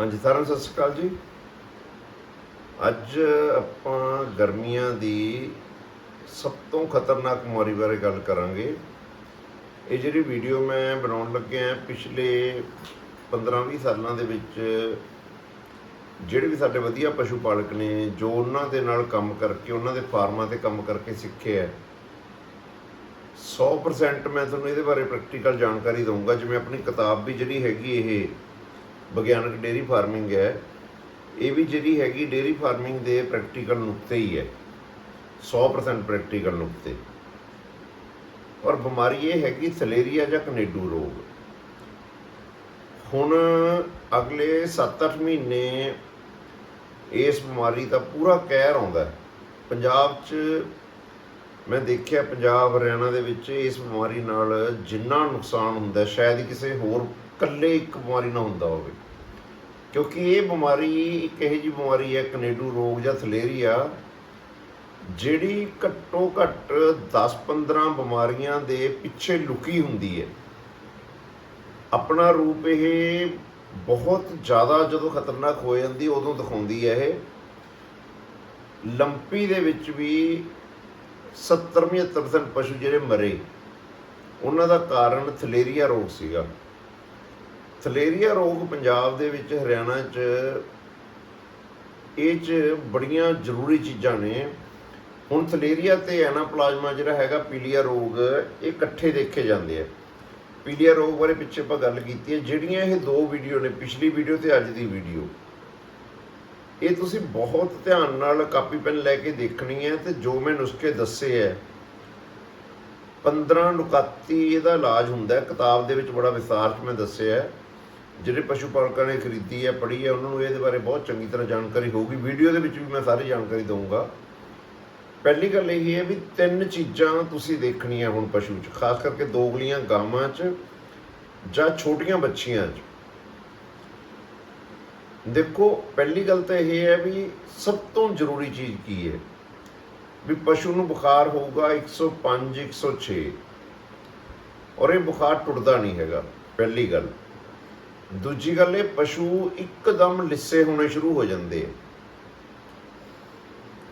ਹਾਂਜੀ, ਸਾਰਿਆਂ ਨੂੰ ਸਤਿ ਸ਼੍ਰੀ ਅਕਾਲ ਜੀ। ਅੱਜ ਆਪਾਂ ਗਰਮੀਆਂ ਦੀ ਸਭ ਤੋਂ ਖਤਰਨਾਕ ਬਿਮਾਰੀ ਬਾਰੇ ਗੱਲ ਕਰਾਂਗੇ। ਇਹ ਜਿਹੜੀ ਵੀਡੀਓ ਮੈਂ ਬਣਾਉਣ ਲੱਗਿਆ ਪਿਛਲੇ 15-20 ਸਾਲਾਂ ਦੇ ਵਿੱਚ ਜਿਹੜੇ ਵੀ ਸਾਡੇ ਵਧੀਆ ਪਸ਼ੂ ਪਾਲਕ ਨੇ, ਜੋ ਉਹਨਾਂ ਦੇ ਨਾਲ ਕੰਮ ਕਰਕੇ, ਉਹਨਾਂ ਦੇ ਫਾਰਮਾਂ ਤੇ ਕੰਮ ਕਰਕੇ ਸਿੱਖੇ ਹੈ 100% ਮੈਂ ਤੁਹਾਨੂੰ ਇਹਦੇ ਬਾਰੇ ਪ੍ਰੈਕਟੀਕਲ ਜਾਣਕਾਰੀ ਦਊਂਗਾ। ਜਿਵੇਂ ਆਪਣੀ ਕਿਤਾਬ ਵੀ ਜਿਹੜੀ ਹੈਗੀ ਇਹ ਵਿਗਿਆਨਕ ਡੇਰੀ ਫਾਰਮਿੰਗ ਹੈ, ਇਹ ਵੀ ਜਿਹੜੀ ਹੈਗੀ ਡੇਰੀ ਫਾਰਮਿੰਗ ਦੇ ਪ੍ਰੈਕਟੀਕਲ ਨੁਕਤੇ ਹੀ ਹੈ 100% ਪ੍ਰੈਕਟੀਕਲ ਨੁਕਤੇ। ਔਰ ਬਿਮਾਰੀ ਇਹ ਹੈਗੀ ਥਲੇਰੀਆ ਜਾਂ ਕਨੇਡੂ ਰੋਗ। ਹੁਣ ਅਗਲੇ 7-8 ਮਹੀਨੇ ਇਸ ਬਿਮਾਰੀ ਦਾ ਪੂਰਾ ਕਹਿਰ ਆਉਂਦਾ ਹੈ। ਪੰਜਾਬ 'ਚ ਮੈਂ ਦੇਖਿਆ ਪੰਜਾਬ, ਹਰਿਆਣਾ ਦੇ ਵਿੱਚ ਇਸ ਬਿਮਾਰੀ ਨਾਲ ਜਿੰਨਾ ਨੁਕਸਾਨ ਹੁੰਦਾ, ਸ਼ਾਇਦ ਕਿਸੇ ਹੋਰ ਇਕੱਲੇ ਇੱਕ ਬਿਮਾਰੀ ਨਾਲ ਹੁੰਦਾ ਹੋਵੇ। ਕਿਉਂਕਿ ਇਹ ਬਿਮਾਰੀ, ਇੱਕ ਇਹੋ ਜਿਹੀ ਬਿਮਾਰੀ ਹੈ ਕਨੇਡੂ ਰੋਗ ਜਾਂ ਥਲੇਰੀਆ, ਜਿਹੜੀ ਘੱਟੋ ਘੱਟ 10-15 ਬਿਮਾਰੀਆਂ ਦੇ ਪਿੱਛੇ ਲੁਕੀ ਹੁੰਦੀ ਹੈ। ਆਪਣਾ ਰੂਪ ਇਹ ਬਹੁਤ ਜ਼ਿਆਦਾ ਜਦੋਂ ਖਤਰਨਾਕ ਹੋ ਜਾਂਦੀ, ਉਦੋਂ ਦਿਖਾਉਂਦੀ ਹੈ ਇਹ। ਲੰਪੀ ਦੇ ਵਿੱਚ ਵੀ 70-75% ਪਸ਼ੂ ਜਿਹੜੇ ਮਰੇ, ਉਹਨਾਂ ਦਾ ਕਾਰਨ ਥਲੇਰੀਆ ਰੋਗ ਸੀਗਾ। ਥਲੇਰੀਆ ਰੋਗ ਪੰਜਾਬ ਦੇ ਵਿੱਚ ਹਰਿਆਣਾ 'ਚ ਇਹ 'ਚ ਬੜੀਆਂ ਜ਼ਰੂਰੀ ਚੀਜ਼ਾਂ ਨੇ। ਹੁਣ ਥਲੇਰੀਆ ਤੇ ਐਨਾਪਲਾਜ਼ਮਾ ਜਿਹੜਾ ਹੈਗਾ, ਪੀਲੀਆ ਰੋਗ, ਇਹ ਇਕੱਠੇ ਦੇਖੇ ਜਾਂਦੇ ਆ। ਪੀਲੀਆ ਰੋਗ ਬਾਰੇ ਪਿੱਛੇ ਆਪਾਂ ਗੱਲ ਕੀਤੀ ਹੈ। ਜਿਹੜੀਆਂ ਇਹ ਦੋ ਵੀਡੀਓ ਨੇ, ਪਿਛਲੀ ਵੀਡੀਓ ਤੇ ਅੱਜ ਦੀ ਵੀਡੀਓ। ਇਹ ਤੁਸੀਂ ਬਹੁਤ ਧਿਆਨ ਨਾਲ ਕਾਪੀ ਪੈਨ ਲੈ ਕੇ ਦੇਖਣੀ ਹੈ ਤੇ ਜੋ ਮੈਂ ਨੁਸਖੇ ਦੱਸੇ ਹੈ 15 ਨੁਕਾਤੀ ਇਹਦਾ ਇਲਾਜ ਹੁੰਦਾ ਹੈ। ਕਿਤਾਬ ਦੇ ਵਿੱਚ ਬੜਾ ਵਿਸਥਾਰ 'ਚ ਮੈਂ ਦੱਸਿਆ ਹੈ। ਜਿਹੜੇ ਪਸ਼ੂ ਪਾਲਕਾਂ ਨੇ ਖਰੀਦੀ ਹੈ, ਪੜ੍ਹੀ ਹੈ, ਉਹਨਾਂ ਨੂੰ ਇਹਦੇ ਬਾਰੇ ਬਹੁਤ ਚੰਗੀ ਤਰ੍ਹਾਂ ਜਾਣਕਾਰੀ ਹੋਊਗੀ। ਵੀਡੀਓ ਦੇ ਵਿੱਚ ਵੀ ਮੈਂ ਸਾਰੀ ਜਾਣਕਾਰੀ ਦਊਂਗਾ। ਪਹਿਲੀ ਗੱਲ ਇਹ ਹੈ ਵੀ ਤਿੰਨ ਚੀਜ਼ਾਂ ਤੁਸੀਂ ਦੇਖਣੀਆਂ ਹੁਣ ਪਸ਼ੂ 'ਚ। ਖਾਸ ਕਰਕੇ ਦੋਗਲੀਆਂ ਗਾਵਾਂ 'ਚ ਜਾਂ ਛੋਟੀਆਂ ਬੱਚੀਆਂ 'ਚ। ਦੇਖੋ, ਪਹਿਲੀ ਗੱਲ ਤਾਂ ਇਹ ਹੈ ਵੀ ਸਭ ਤੋਂ ਜ਼ਰੂਰੀ ਚੀਜ਼ ਕੀ ਹੈ? ਵੀ ਪਸ਼ੂ ਨੂੰ ਬੁਖਾਰ ਹੋਊਗਾ 105 106 ਔਰ ਇਹ ਬੁਖਾਰ ਟੁੱਟਦਾ ਨਹੀਂ ਹੈਗਾ, ਪਹਿਲੀ ਗੱਲ। ਦੂਜੀ ਗੱਲ ਇਹ, ਪਸ਼ੂ ਇੱਕਦਮ ਲਿੱਸੇ ਹੋਣੇ ਸ਼ੁਰੂ ਹੋ ਜਾਂਦੇ ਆ।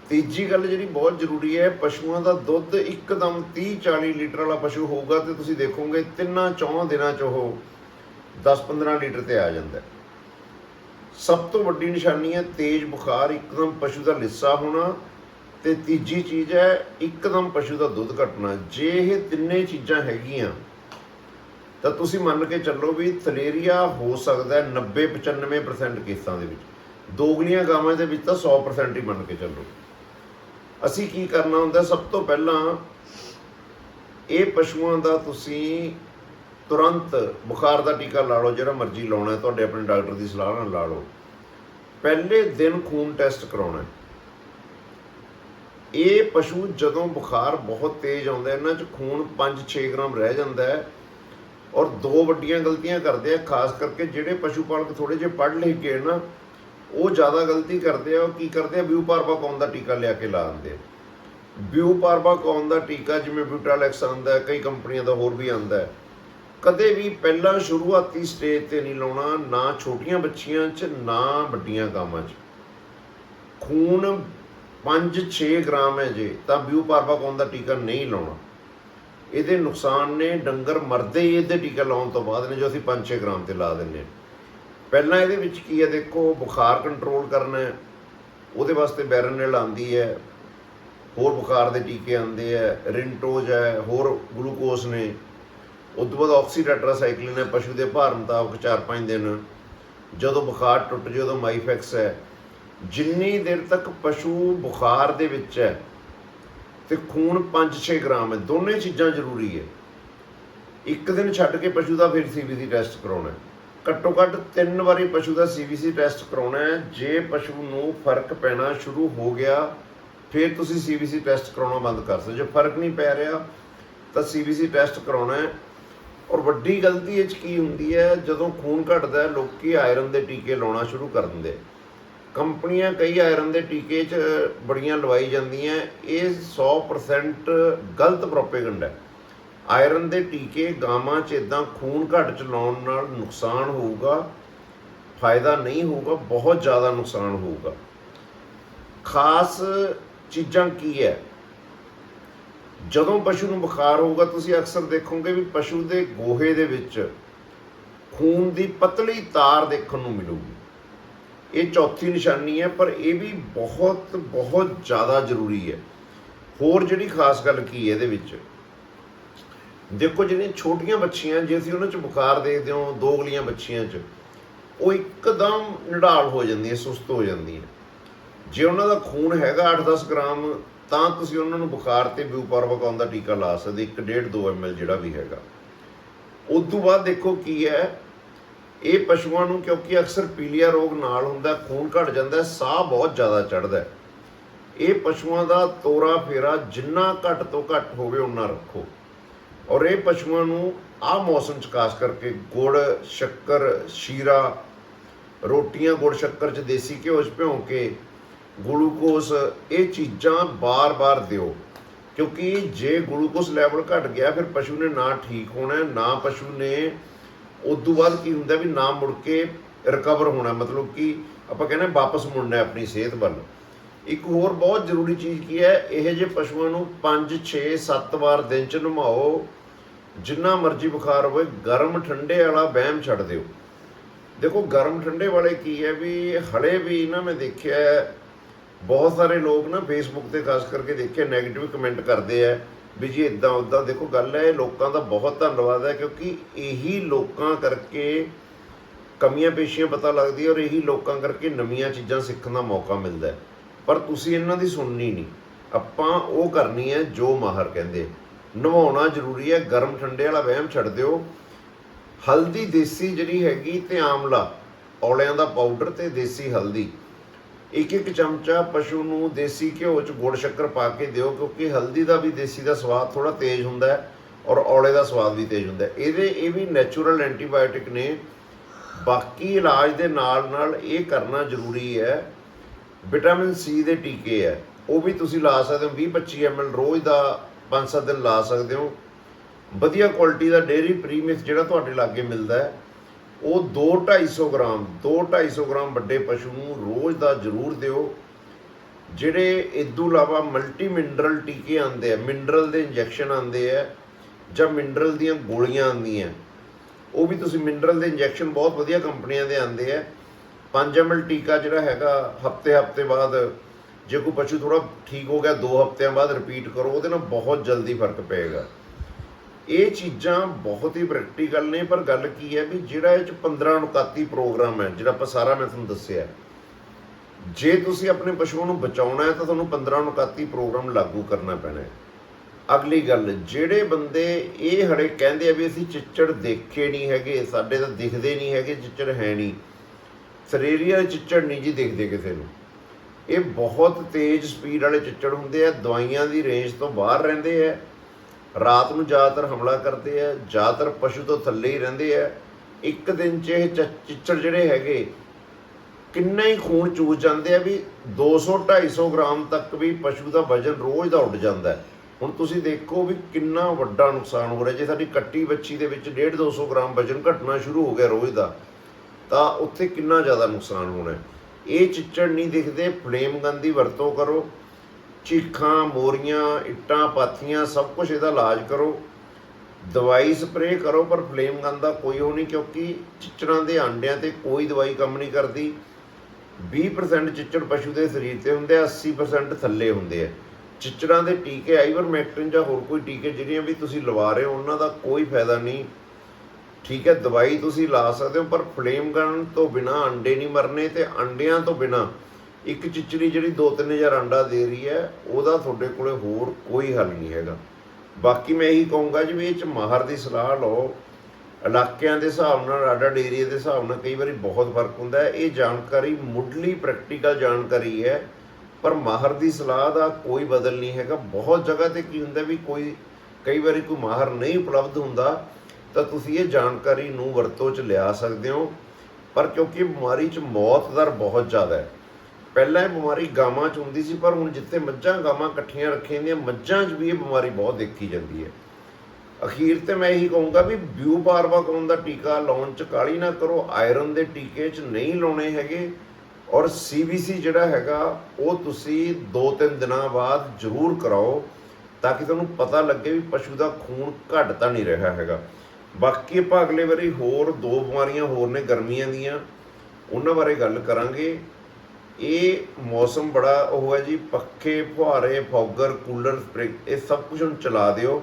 ਤੀਜੀ ਗੱਲ ਜਿਹੜੀ ਬਹੁਤ ਜ਼ਰੂਰੀ ਹੈ, ਪਸ਼ੂਆਂ ਦਾ ਦੁੱਧ ਇੱਕਦਮ 30 40 ਲੀਟਰ ਵਾਲਾ ਪਸ਼ੂ ਹੋਊਗਾ ਤੇ ਤੁਸੀਂ ਦੇਖੋਗੇ ਤਿੰਨਾਂ ਚੌਂ ਦਿਨਾਂ ਚ ਉਹ 10 15 ਲੀਟਰ ਤੇ ਆ ਜਾਂਦਾ। ਸਭ ਤੋਂ ਵੱਡੀ ਨਿਸ਼ਾਨੀ ਹੈ, ਤੇਜ਼ ਬੁਖਾਰ, ਇੱਕਦਮ ਪਸ਼ੂ ਦਾ ਲਿੱਸਾ ਹੋਣਾ ਤੇ ਤੀਜੀ ਚੀਜ਼ ਹੈ, ਇੱਕਦਮ ਪਸ਼ੂ ਦਾ ਦੁੱਧ ਘਟਣਾ। ਜੇ ਇਹ ਤਿੰਨੇ ਚੀਜ਼ਾਂ ਹੈਗੀਆਂ ਤਾਂ ਤੁਸੀਂ ਮੰਨ ਕੇ ਚੱਲੋ ਵੀ ਥਲੇਰੀਆ ਹੋ ਸਕਦਾ ਹੈ 90 95% ਕੇਸਾਂ ਦੇ ਵਿੱਚ। ਦੋਗਲੀਆਂ ਗਾਵਾਂ ਦੇ ਵਿੱਚ ਤਾਂ 100% ਹੀ ਮੰਨ ਕੇ ਚੱਲੋ। ਅਸੀਂ ਕੀ ਕਰਨਾ ਹੁੰਦਾ, ਸਭ ਤੋਂ ਪਹਿਲਾਂ ਇਹ ਪਸ਼ੂਆਂ ਦਾ ਤੁਸੀਂ ਤੁਰੰਤ ਬੁਖਾਰ ਦਾ ਟੀਕਾ ਲਾ ਲਓ, ਜਿਹੜਾ ਮਰਜ਼ੀ ਲਾਉਣਾ ਹੈ, ਤੁਹਾਡੇ ਆਪਣੇ ਡਾਕਟਰ ਦੀ ਸਲਾਹ ਨਾਲ ਲਾ ਲਓ। ਪਹਿਲੇ ਦਿਨ ਖੂਨ ਟੈਸਟ ਕਰਾਉਣਾ ਹੈ। ਇਹ ਪਸ਼ੂ ਜਦੋਂ ਬੁਖਾਰ ਬਹੁਤ ਤੇਜ਼ ਆਉਂਦਾ ਇਹਨਾਂ 'ਚ ਖੂਨ 5-6 ਗ੍ਰਾਮ ਰਹਿ ਜਾਂਦਾ ਹੈ ਔਰ ਦੋ ਵੱਡੀਆਂ ਗਲਤੀਆਂ ਕਰਦੇ ਆ, ਖਾਸ ਕਰਕੇ ਜਿਹੜੇ ਪਸ਼ੂ ਪਾਲਕ ਥੋੜੇ ਜਿਹੇ ਪੜ੍ਹ ਲਿਖ ਕੇ ਨਾ, ਉਹ ਜ਼ਿਆਦਾ ਗਲਤੀ ਕਰਦੇ ਆ, ਉਹ ਕੀ ਕਰਦੇ ਆ ਬਿਊ ਪਾਰਬਾਕੌਨ ਦਾ ਟੀਕਾ ਲਿਆ ਕੇ ਲਾ ਦਿੰਦੇ ਆ। ਬਿਊ ਪਾਰਬਾਕੌਨ ਦਾ ਟੀਕਾ ਜਿਵੇਂ ਬਿਊਟਾਲੈਕਸ ਆਉਂਦਾ ਹੈ ਕਈ ਕੰਪਨੀਆਂ ਦਾ ਹੋਰ ਵੀ ਆਉਂਦਾ ਹੈ। ਕਦੇ ਵੀ ਪਹਿਲਾਂ ਸ਼ੁਰੂਆਤੀ ਸਟੇਜ ਤੇ ਨਹੀਂ ਲਾਉਣਾ, ਨਾ ਛੋਟੀਆਂ ਬੱਚੀਆਂ 'ਚ, ਨਾ ਵੱਡੀਆਂ ਗਾਵਾਂ 'ਚ। ਖੂਨ 5-6 ਗ੍ਰਾਮ ਹੈ ਜੇ, ਤਾਂ ਬਿਊ ਪਾਰਬਾਕੌਨ ਦਾ ਟੀਕਾ ਨਹੀਂ ਲਾਉਣਾ। ਇਹਦੇ ਨੁਕਸਾਨ ਨੇ, ਡੰਗਰ ਮਰਦੇ ਹੀ ਇਹਦੇ ਟੀਕਾ ਲਾਉਣ ਤੋਂ ਬਾਅਦ ਨੇ ਜੋ ਅਸੀਂ 5-6 ਗ੍ਰਾਮ ਤੇ ਲਾ ਦਿੰਨੇ ਹਾਂ। ਪਹਿਲਾਂ ਇਹਦੇ ਵਿੱਚ ਕੀ ਹੈ, ਦੇਖੋ, ਬੁਖਾਰ ਕੰਟਰੋਲ ਕਰਨਾ ਹੈ, ਉਹਦੇ ਵਾਸਤੇ ਬੈਰਨਲ ਆਂਦੀ ਹੈ, ਹੋਰ ਬੁਖਾਰ ਦੇ ਟੀਕੇ ਆਉਂਦੇ ਆ ਰਿੰਟੋਜ ਹੈ, ਹੋਰ ਗਲੂਕੋਸ ਨੇ। ਉਸ ਤੋਂ ਬਾਅਦ ਆਕਸੀਟੈਟਰਾਸਾਈਕਲਿਨ ਹੈ, ਪਸ਼ੂ ਦੇ ਭਾਰ ਮੁਤਾਬਕ 4-5 ਦਿਨ। ਜਦੋਂ ਬੁਖਾਰ ਟੁੱਟ ਜੇ ਉਦੋਂ ਮਾਈਫੈਕਸ ਹੈ। ਜਿੰਨੀ ਦੇਰ ਤੱਕ ਪਸ਼ੂ ਬੁਖਾਰ ਦੇ ਵਿੱਚ ਹੈ ਤੇ ਖੂਨ 5-6 ਗ੍ਰਾਮ ਹੈ। ਦੋਨੇ ਚੀਜ਼ਾਂ ਜ਼ਰੂਰੀ ਹੈ। ਇੱਕ ਦਿਨ ਛੱਡ ਕੇ ਪਸ਼ੂ ਦਾ ਫਿਰ ਸੀਬੀਸੀ ਟੈਸਟ ਕਰਾਉਣਾ ਹੈ। ਘੱਟੋ ਘੱਟ ਤਿੰਨ ਵਾਰੀ ਪਸ਼ੂ ਦਾ ਸੀਬੀਸੀ ਟੈਸਟ ਕਰਾਉਣਾ ਹੈ। ਜੇ ਪਸ਼ੂ ਨੂੰ ਫ਼ਰਕ ਪੈਣਾ ਸ਼ੁਰੂ ਹੋ ਗਿਆ, ਫਿਰ ਤੁਸੀਂ ਸੀਬੀਸੀ ਟੈਸਟ ਕਰਾਉਣਾ ਬੰਦ ਕਰ ਸਕਦੇ ਜੇ ਫ਼ਰਕ ਨਹੀਂ ਪੈ ਰਿਹਾ, ਤਾਂ ਸੀਬੀਸੀ ਟੈਸਟ ਕਰਾਉਣਾ ਹੈ। ਔਰ ਵੱਡੀ ਗਲਤੀ ਇਹ 'ਚ ਕੀ ਹੁੰਦੀ ਹੈ, ਜਦੋਂ ਖੂਨ ਘਟਦਾ ਹੈ, ਲੋਕੀ ਆਇਰਨ ਦੇ ਟੀਕੇ ਲਾਉਣਾ ਸ਼ੁਰੂ ਕਰ ਦਿੰਦੇ ਕੰਪਨੀਆਂ ਕਈ ਆਇਰਨ ਦੇ ਟੀਕੇ 'ਚ ਬੜੀਆਂ ਲਵਾਈ ਜਾਂਦੀਆਂ, ਇਹ 100% ਗਲਤ ਪ੍ਰੋਪੇਗੈਂਡਾ ਹੈ। ਆਇਰਨ ਦੇ ਟੀਕੇ ਗਾਵਾਂ 'ਚ ਇਦਾਂ ਖੂਨ ਘੱਟ ਚ ਲਾਉਣ ਨਾਲ ਨੁਕਸਾਨ ਹੋਊਗਾ, ਫਾਇਦਾ ਨਹੀਂ ਹੋਊਗਾ, ਬਹੁਤ ਜ਼ਿਆਦਾ ਨੁਕਸਾਨ ਹੋਊਗਾ। ਖਾਸ ਚੀਜ਼ਾਂ ਕੀ ਹੈ? ਜਦੋਂ ਪਸ਼ੂ ਨੂੰ ਬੁਖਾਰ ਹੋਊਗਾ, ਤੁਸੀਂ ਅਕਸਰ ਦੇਖੋਗੇ ਵੀ ਪਸ਼ੂ ਦੇ ਗੋਹੇ ਦੇ ਵਿੱਚ ਖੂਨ ਦੀ ਪਤਲੀ ਤਾਰ ਦੇਖਣ ਨੂੰ ਮਿਲੂਗੀ। ਇਹ ਚੌਥੀ ਨਿਸ਼ਾਨੀ ਹੈ, ਪਰ ਇਹ ਵੀ ਬਹੁਤ ਬਹੁਤ ਜ਼ਿਆਦਾ ਜ਼ਰੂਰੀ ਹੈ। ਹੋਰ ਜਿਹੜੀ ਖਾਸ ਗੱਲ ਕੀ ਹੈ ਇਹਦੇ ਵਿੱਚ? ਦੇਖੋ, ਜਿਹੜੀਆਂ ਛੋਟੀਆਂ ਬੱਚੀਆਂ ਜੇ ਅਸੀਂ ਉਹਨਾਂ 'ਚ ਬੁਖਾਰ ਦੇਖਦੇ ਹਾਂ ਦੋਗਲੀਆਂ ਬੱਚੀਆਂ 'ਚ, ਉਹ ਇੱਕਦਮ ਨਿਢਾਲ ਹੋ ਜਾਂਦੀਆਂ, ਸੁਸਤ ਹੋ ਜਾਂਦੀਆਂ। ਜੇ ਉਹਨਾਂ ਦਾ ਖੂਨ ਹੈਗਾ 8-10 ਗ੍ਰਾਮ, ਤਾਂ ਤੁਸੀਂ ਉਹਨਾਂ ਨੂੰ ਬੁਖਾਰ ਤੇ ਬਿਊਪਰਵਕਾਉਣ ਦਾ ਟੀਕਾ ਲਾ ਸਕਦੇ 1.5 2 ml ਜਿਹੜਾ ਵੀ ਹੈਗਾ। ਉਸ ਤੋਂ ਬਾਅਦ ਦੇਖੋ ਕੀ ਹੈ ਇਹ ਪਸ਼ੂਆਂ ਨੂੰ ਕਿਉਂਕਿ ਅਕਸਰ ਪੀਲੀਆ ਰੋਗ ਨਾਲ ਹੁੰਦਾ, ਖੂਨ ਘਟ ਜਾਂਦਾ, ਸਾਹ ਬਹੁਤ ਜ਼ਿਆਦਾ ਚੜਦਾ ਇਹ ਪਸ਼ੂਆਂ ਦਾ ਤੋਰਾ ਫੇਰਾ ਜਿੰਨਾ ਘੱਟ ਤੋਂ ਘੱਟ ਹੋਵੇ ਉਨਾ ਰੱਖੋ। ਔਰ ਇਹ ਪਸ਼ੂਆਂ ਨੂੰ ਆਹ ਮੌਸਮ ਚ ਖਾਸ ਕਰਕੇ ਗੁੜ, ਸ਼ੱਕਰ, ਸ਼ੀਰਾ, ਰੋਟੀਆਂ, ਗੁੜ, ਸ਼ੱਕਰ ਚ ਦੇਸੀ ਘਿਓ ਚ ਭਿਉਂ ਕੇ ਗਲੂਕੋਸ, ਇਹ ਚੀਜ਼ਾਂ ਬਾਰ-ਬਾਰ ਦਿਓ। ਕਿਉਂਕਿ ਜੇ ਗਲੂਕੋਸ ਲੈਵਲ ਘਟ ਗਿਆ, ਫਿਰ ਪਸ਼ੂ ਨੇ ਨਾ ਠੀਕ ਹੋਣਾ, ਨਾ ਪਸ਼ੂ ਨੇ ਉਸ ਤੋਂ ਬਾਅਦ ਕੀ ਹੁੰਦਾ ਵੀ ਨਾ ਮੁੜ ਕੇ ਰਿਕਵਰ ਹੋਣਾ, ਮਤਲਬ ਕਿ ਆਪਾਂ ਕਹਿੰਦੇ ਵਾਪਸ ਮੁੜਨਾ ਆਪਣੀ ਸਿਹਤ ਵੱਲ। ਇੱਕ ਹੋਰ ਬਹੁਤ ਜ਼ਰੂਰੀ ਚੀਜ਼ ਕੀ ਹੈ, ਇਹ ਜੇ ਪਸ਼ੂਆਂ ਨੂੰ 5 6 7 ਵਾਰ ਦਿਨ ਚ ਨਮਾਓ, ਜਿੰਨਾ ਮਰਜ਼ੀ ਬੁਖਾਰ ਹੋਵੇ, ਗਰਮ ਠੰਡੇ ਵਾਲਾ ਵਹਿਮ ਛੱਡ ਦਿਓ। ਦੇਖੋ, ਗਰਮ ਠੰਡੇ ਵਾਲੇ ਕੀ ਹੈ ਵੀ ਹਲੇ ਵੀ ਨਾ ਮੈਂ ਦੇਖਿਆ, ਬਹੁਤ ਸਾਰੇ ਲੋਕ ਨਾ ਫੇਸਬੁੱਕ ਤੇ ਖਾਸ ਕਰਕੇ ਦੇਖਿਆ 네ਗੇਟਿਵ ਕਮੈਂਟ ਕਰਦੇ ਆ। ਵੀ ਜੀ ਇਦਾਂ ਉਦਾਂ ਦੇਖੋ ਗੱਲ ਹੈ ਇਹ ਲੋਕਾਂ ਦਾ ਬਹੁਤ ਧੰਨਵਾਦ ਹੈ ਕਿਉਂਕਿ ਇਹੀ ਲੋਕਾਂ ਕਰਕੇ ਕਮੀਆਂ ਪੇਸ਼ੀਆਂ ਪਤਾ ਲੱਗਦੀ ਔਰ ਇਹੀ ਲੋਕਾਂ ਕਰਕੇ ਨਵੀਆਂ ਚੀਜ਼ਾਂ ਸਿੱਖਣ ਦਾ ਮੌਕਾ ਮਿਲਦਾ ਪਰ ਤੁਸੀਂ ਇਹਨਾਂ ਦੀ ਸੁਣਨੀ ਨਹੀਂ। ਆਪਾਂ ਉਹ ਕਰਨੀ ਹੈ ਜੋ ਮਾਹਰ ਕਹਿੰਦੇ। ਨਵਾਉਣਾ ਜ਼ਰੂਰੀ ਹੈ, ਗਰਮ ਠੰਡੇ ਵਾਲਾ ਵਹਿਮ ਛੱਡ ਦਿਓ। ਹਲਦੀ ਦੇਸੀ ਜਿਹੜੀ ਹੈਗੀ ਤੇ ਆਮਲਾ, ਔਲਿਆਂ ਦਾ ਪਾਊਡਰ ਤੇ ਦੇਸੀ ਹਲਦੀ। ਇੱਕ ਇੱਕ ਚਮਚਾ ਪਸ਼ੂ ਨੂੰ ਦੇਸੀ ਘਿਓ ਚ ਗੁੜ ਸ਼ੱਕਰ ਪਾ ਕੇ ਦਿਓ, ਕਿਉਂਕਿ ਹਲਦੀ ਦਾ ਵੀ ਦੇਸੀ ਦਾ ਸਵਾਦ ਥੋੜਾ ਤੇਜ਼ ਹੁੰਦਾ ਹੈ ਔਰ ਔਲੇ ਦਾ ਸਵਾਦ ਵੀ ਤੇਜ਼ ਹੁੰਦਾ ਹੈ। ਇਹਦੇ, ਇਹ ਵੀ ਨੈਚੁਰਲ ਐਂਟੀਬਾਇਓਟਿਕ ਨੇ। ਬਾਕੀ ਇਲਾਜ ਦੇ ਨਾਲ ਨਾਲ ਇਹ ਕਰਨਾ ਜ਼ਰੂਰੀ ਹੈ ਵਿਟਾਮਿਨ ਸੀ ਦੇ ਟੀਕੇ ਹੈ। ਉਹ ਵੀ ਤੁਸੀਂ ਲਾ ਸਕਦੇ ਹੋ 20 25 ml ਰੋਜ਼ ਦਾ 5-7 ਦਿਨ ਲਾ ਸਕਦੇ ਹੋ। ਵਧੀਆ ਕੁਆਲਿਟੀ ਦਾ ਡੇਰੀ ਪ੍ਰੀਮਿਕਸ ਜਿਹੜਾ ਤੁਹਾਡੇ ਲਾਗੇ ਮਿਲਦਾ ਹੈ। ਉਹ 2-250 ਗ੍ਰਾਮ 2-250 ਗ੍ਰਾਮ ਵੱਡੇ ਪਸ਼ੂ ਨੂੰ ਰੋਜ਼ ਦਾ ਜ਼ਰੂਰ ਦਿਓ। ਜਿਹੜੇ ਇਦੋਂ ਇਲਾਵਾ ਮਲਟੀ ਮਿਨਰਲ ਟੀਕੇ ਆਉਂਦੇ ਆ, ਮਿਨਰਲ ਦੇ ਇੰਜੈਕਸ਼ਨ ਆਉਂਦੇ ਆ, ਜਾਂ ਮਿਨਰਲ ਦੀਆਂ ਗੋਲੀਆਂ ਆਉਂਦੀਆਂ। ਉਹ ਵੀ ਤੁਸੀਂ ਮਿਨਰਲ ਦੇ ਇੰਜੈਕਸ਼ਨ ਬਹੁਤ ਵਧੀਆ ਕੰਪਨੀਆਂ ਦੇ ਆਉਂਦੇ ਆ। 5 ml ਟੀਕਾ ਜਿਹੜਾ ਹੈਗਾ, ਹਫ਼ਤੇ ਹਫ਼ਤੇ ਬਾਅਦ ਜੇ ਕੋਈ ਪਸ਼ੂ ਥੋੜਾ ਠੀਕ ਹੋ ਗਿਆ 2 ਹਫਤਿਆਂ ਬਾਅਦ ਰਿਪੀਟ ਕਰੋ, ਉਹਦੇ ਨਾਲ ਬਹੁਤ ਜਲਦੀ ਫ਼ਰਕ ਪਏਗਾ। ਇਹ ਚੀਜ਼ਾਂ ਬਹੁਤ ਹੀ ਪ੍ਰੈਕਟੀਕਲ ਨੇ, ਪਰ ਗੱਲ ਕੀ ਹੈ ਵੀ ਜਿਹੜਾ ਇਹ ਚ 15 ਅਨੁਕਾਤੀ ਪ੍ਰੋਗਰਾਮ ਹੈ, ਜਿਹੜਾ ਆਪਾਂ ਸਾਰਾ ਮੈਂ ਤੁਹਾਨੂੰ ਦੱਸਿਆ ਜੇ ਤੁਸੀਂ ਆਪਣੇ ਪਸ਼ੂਆਂ ਨੂੰ ਬਚਾਉਣਾ ਹੈ ਤਾਂ ਤੁਹਾਨੂੰ 15 ਅਨੁਕਾਤੀ ਪ੍ਰੋਗਰਾਮ ਲਾਗੂ ਕਰਨਾ ਪੈਣਾ ਹੈ। ਅਗਲੀ ਗੱਲ, ਜਿਹੜੇ ਬੰਦੇ ਇਹ ਹੜੇ ਕਹਿੰਦੇ ਆ ਵੀ ਅਸੀਂ ਚਿੱਚੜ ਦੇਖੇ ਨਹੀਂ ਹੈਗੇ, ਸਾਡੇ ਤਾਂ ਦਿਖਦੇ ਨਹੀਂ ਹੈਗੇ, ਚਿੱਚੜ ਹੈ ਨਹੀਂ। ਸਰੇਰੀਆ ਚਿੱਚੜ ਨਹੀਂ ਜੀ ਦਿਖਦੇ ਕਿਸੇ ਨੂੰ। ਇਹ ਬਹੁਤ ਤੇਜ਼ ਸਪੀਡ ਵਾਲੇ ਚਿੱਚੜ ਹੁੰਦੇ ਆ, ਦਵਾਈਆਂ ਦੀ ਰੇਂਜ ਤੋਂ ਬਾਹਰ ਰਹਿੰਦੇ ਆ ਰਾਤ ਨੂੰ ਜ਼ਿਆਦਾਤਰ ਹਮਲਾ ਕਰਦੇ ਆ, ਜ਼ਿਆਦਾਤਰ ਪਸ਼ੂ ਤੋਂ ਥੱਲੇ ਹੀ ਰਹਿੰਦੇ ਆ। ਇੱਕ ਦਿਨ 'ਚ ਇਹ ਚ- ਚਿੱਚੜ ਜਿਹੜੇ ਹੈਗੇ, ਕਿੰਨਾ ਹੀ ਖੂਨ ਚੂਸ ਜਾਂਦੇ ਆ ਵੀ 200 250 ਗ੍ਰਾਮ ਤੱਕ ਵੀ ਪਸ਼ੂ ਦਾ ਵਜਨ ਰੋਜ਼ ਦਾ ਉੱਡ ਜਾਂਦਾ ਹੈ। ਹੁਣ ਤੁਸੀਂ ਦੇਖੋ ਵੀ ਕਿੰਨਾ ਵੱਡਾ ਨੁਕਸਾਨ ਹੋ ਰਿਹਾ। ਜੇ ਸਾਡੀ ਕੱਟੀ ਬੱਚੀ ਦੇ ਵਿੱਚ 1.5 200 ਗ੍ਰਾਮ ਵਜਨ ਘਟਣਾ ਸ਼ੁਰੂ ਹੋ ਗਿਆ ਰੋਜ਼ ਦਾ, ਤਾਂ ਉੱਥੇ ਕਿੰਨਾ ਜ਼ਿਆਦਾ ਨੁਕਸਾਨ ਹੋਣਾ ਇਹ ਚਿੱਚੜ ਨਹੀਂ ਦਿਖਦੇ, ਫਲੇਮ ਗਨ ਦੀ ਵਰਤੋਂ ਕਰੋ। ਚੀਖਾਂ, ਮੋਰੀਆਂ, ਇੱਟਾਂ, ਪਾਥੀਆਂ, ਸਭ ਕੁਝ ਇਹਦਾ ਇਲਾਜ ਕਰੋ। ਦਵਾਈ ਸਪਰੇਅ ਕਰੋ, ਪਰ ਫਲੇਮ ਗਨ ਦਾ ਕੋਈ ਉਹ ਨਹੀਂ, ਕਿਉਂਕਿ ਚਿੱਚੜਾਂ ਦੇ ਆਂਡਿਆਂ ਤੇ ਕੋਈ ਦਵਾਈ ਕੰਮ ਨਹੀਂ ਕਰਦੀ। 20% ਚਿੱਚੜ ਪਸ਼ੂ ਦੇ ਸਰੀਰ ਤੇ ਹੁੰਦੇ ਆ 80% ਥੱਲੇ ਹੁੰਦੇ ਆ। ਚਿੱਚੜਾਂ ਦੇ ਟੀਕੇ ਆਈਵਰਮੈਕਟਿਨ ਜਾਂ ਹੋਰ ਕੋਈ ਟੀਕੇ ਜਿਹੜੀਆਂ ਵੀ ਤੁਸੀਂ ਲਵਾ ਰਹੇ ਹੋ, ਉਹਨਾਂ ਦਾ ਕੋਈ ਫਾਇਦਾ ਨਹੀਂ। ਠੀਕ ਹੈ, ਦਵਾਈ ਤੁਸੀਂ ਲਾ ਸਕਦੇ ਹੋ, ਪਰ ਫਲੇਮ ਗਨ ਤੋਂ ਬਿਨਾ ਅੰਡੇ ਨਹੀਂ ਮਰਨੇ ਤੇ ਅੰਡਿਆਂ ਤੋਂ ਬਿਨਾ ਇੱਕ ਚਿਚੜੀ ਜਿਹੜੀ 2-3000 ਅੰਡਾ ਦੇ ਰਹੀ ਹੈ, ਉਹਦਾ ਤੁਹਾਡੇ ਕੋਲੇ ਹੋਰ ਕੋਈ ਹੱਲ ਨਹੀਂ ਹੈਗਾ। ਬਾਕੀ ਮੈਂ ਇਹੀ ਕਹੂੰਗਾ ਜੀ ਵੀ ਇਹ ਚ ਮਾਹਰ ਦੀ ਸਲਾਹ ਲਓ, ਇਲਾਕਿਆਂ ਦੇ ਹਿਸਾਬ ਨਾਲ ਆਡਾ ਏਰੀਆ ਦੇ ਹਿਸਾਬ ਨਾਲ ਕਈ ਵਾਰੀ ਬਹੁਤ ਫ਼ਰਕ ਹੁੰਦਾ ਹੈ। ਇਹ ਜਾਣਕਾਰੀ ਮੁੱਢਲੀ ਪ੍ਰੈਕਟੀਕਲ ਜਾਣਕਾਰੀ ਹੈ, ਪਰ ਮਾਹਰ ਦੀ ਸਲਾਹ ਦਾ ਕੋਈ ਬਦਲ ਨਹੀਂ ਹੈਗਾ। ਬਹੁਤ ਜਗ੍ਹਾ ਤੇ ਕੀ ਹੁੰਦਾ ਵੀ ਕੋਈ, ਕਈ ਵਾਰੀ ਕੋਈ ਮਾਹਰ ਨਹੀਂ ਉਪਲਬਧ ਹੁੰਦਾ, ਤਾਂ ਤੁਸੀਂ ਇਹ ਜਾਣਕਾਰੀ ਨੂੰ ਵਰਤੋਂ 'ਚ ਲਿਆ ਸਕਦੇ ਹੋ। ਪਰ ਕਿਉਂਕਿ ਬਿਮਾਰੀ 'ਚ ਮੌਤ ਦਰ ਬਹੁਤ ਜ਼ਿਆਦਾ ਹੈ। ਪਹਿਲਾਂ ਇਹ ਬਿਮਾਰੀ ਗਾਵਾਂ 'ਚ ਹੁੰਦੀ ਸੀ, ਪਰ ਹੁਣ ਜਿੱਥੇ ਮੱਝਾਂ ਗਾਵਾਂ ਇਕੱਠੀਆਂ ਰੱਖੀਆਂ ਜਾਂਦੀਆਂ ਮੱਝਾਂ 'ਚ ਵੀ ਇਹ ਬਿਮਾਰੀ ਬਹੁਤ ਦੇਖੀ ਜਾਂਦੀ ਹੈ। ਅਖੀਰ ਤੇ ਮੈਂ ਇਹੀ ਕਹੂੰਗਾ ਵੀ ਬਿਊ ਬਾਰਬਾਕੋਨ ਦਾ ਟੀਕਾ ਲਾਉਣ ਚ ਕਾਲੀ ਨਾ ਕਰੋ, ਆਇਰਨ ਦੇ ਟੀਕੇ ਚ ਨਹੀਂ ਲਾਉਣੇ ਹੈਗੇ, ਔਰ ਸੀਬੀਸੀ ਜਿਹੜਾ ਹੈਗਾ, ਉਹ ਤੁਸੀਂ 2-3 ਦਿਨਾਂ ਬਾਅਦ ਜ਼ਰੂਰ ਕਰਾਓ, ਤਾਂ ਕਿ ਤੁਹਾਨੂੰ ਪਤਾ ਲੱਗੇ ਵੀ ਪਸ਼ੂ ਦਾ ਖੂਨ ਘਟ ਤਾਂ ਨਹੀਂ ਰਿਹਾ ਹੈਗਾ। ਬਾਕੀ ਆਪਾਂ ਅਗਲੇ ਵਾਰੀ ਹੋਰ ਦੋ ਬਿਮਾਰੀਆਂ ਹੋਰ ਨੇ ਗਰਮੀਆਂ ਦੀਆਂ, ਉਹਨਾਂ ਬਾਰੇ ਗੱਲ ਕਰਾਂਗੇ। ਇਹ ਮੌਸਮ ਬੜਾ ਉਹ ਹੈ ਜੀ, ਪੱਖੇ, ਫੁਹਾਰੇ, ਫੌਗਰ, ਕੂਲਰ, ਸਪ੍ਰਿੰਗ, ਇਹ ਸਭ ਕੁਝ ਹੁਣ ਚਲਾ ਦਿਓ।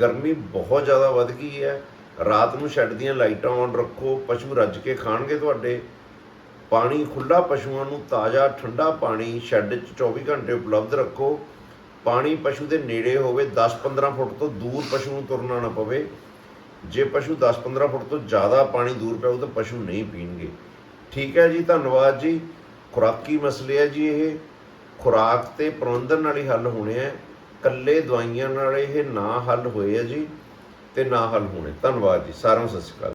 ਗਰਮੀ ਬਹੁਤ ਜ਼ਿਆਦਾ ਵੱਧ ਗਈ ਹੈ। ਰਾਤ ਨੂੰ ਸ਼ੈੱਡ ਦੀਆਂ ਲਾਈਟਾਂ ਔਨ ਰੱਖੋ, ਪਸ਼ੂ ਰੱਜ ਕੇ ਖਾਣਗੇ ਤੁਹਾਡੇ। ਪਾਣੀ ਖੁੱਲਾ ਪਸ਼ੂਆਂ ਨੂੰ, ਤਾਜ਼ਾ, ਠੰਡਾ ਪਾਣੀ ਸ਼ੈੱਡ 'ਚ 24 ਘੰਟੇ ਉਪਲਬਧ ਰੱਖੋ। ਪਾਣੀ ਪਸ਼ੂ ਦੇ ਨੇੜੇ ਹੋਵੇ 10-15 ਫੁੱਟ ਤੋਂ ਦੂਰ ਪਸ਼ੂ ਨੂੰ ਤੁਰਨਾ ਨਾ ਪਵੇ। ਜੇ ਪਸ਼ੂ 10-15 ਫੁੱਟ ਤੋਂ ਜ਼ਿਆਦਾ ਪਾਣੀ ਦੂਰ ਪਿਆ ਤਾਂ ਪਸ਼ੂ ਨਹੀਂ ਪੀਣਗੇ। ਠੀਕ ਹੈ ਜੀ, ਧੰਨਵਾਦ ਜੀ। ਖੁਰਾਕੀ ਮਸਲੇ ਹੈ ਜੀ ਇਹ। ਖੁਰਾਕ ਤੇ ਪ੍ਰਬੰਧਨ ਨਾਲ ਹੀ ਹੱਲ ਹੋਣੇ ਆ। ਕੱਲੇ ਦਵਾਈਆਂ ਨਾਲ ਇਹ ਨਾ ਹੱਲ ਹੋਏ ਆ ਜੀ ਤੇ ਨਾ ਹੱਲ ਹੋਣੇ। ਧੰਨਵਾਦ ਜੀ। ਸਾਰਿਆਂ ਨੂੰ ਸਤਿ ਸ਼੍ਰੀ ਅਕਾਲ।